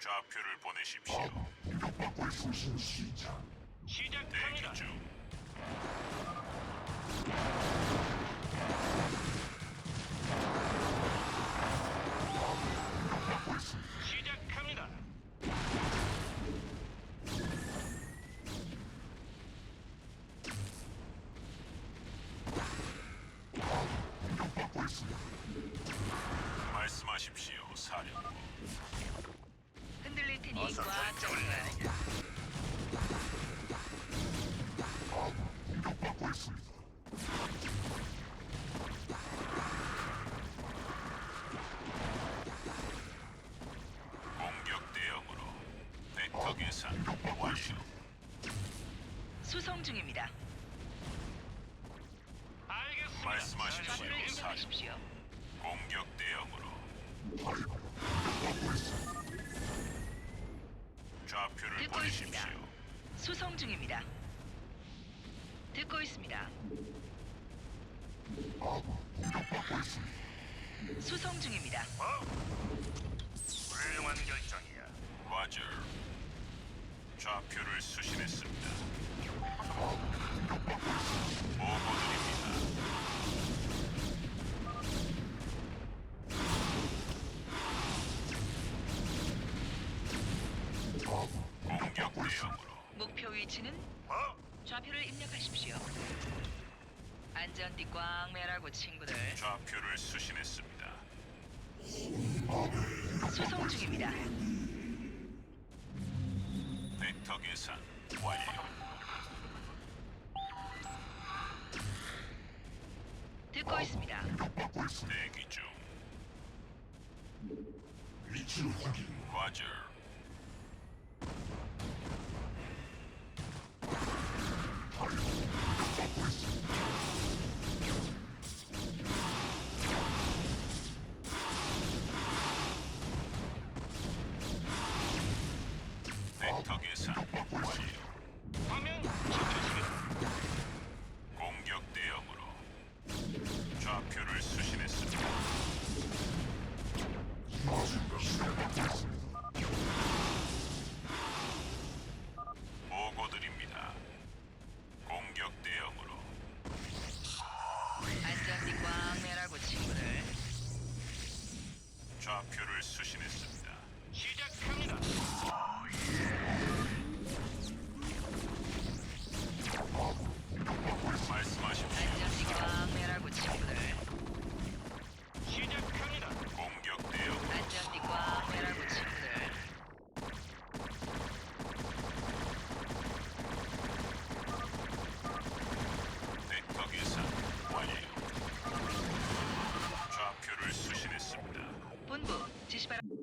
좌표를 보내십시오. 시작합니다. 대기 중. 계산 완료. 수송 중입니다. 알겠습니다. 말씀하십시오. 좌표를 사령. 입력하십시오. 공격 대응으로 좌표를 듣고 있습니다. 보내십시오. 수송 중입니다. 듣고 있습니다. 수송 중입니다. 뭐? 좌표를 수신했습니다. 보고드립니다. 공격 대응으로 목표 위치는 뭐? 좌표를 입력하십시오. 안전띠 꽝 매라고 친구들. 좌표를 수신했습니다. 수송 중입니다. 벡터 계산 완료. 듣고 있습니다. 대기 중. 위치를 확인. 과절. 완료. 화면 잡히시겠 공격 대응으로 좌표를 수신했습니다. 알겠습니다. 본부 지시바람.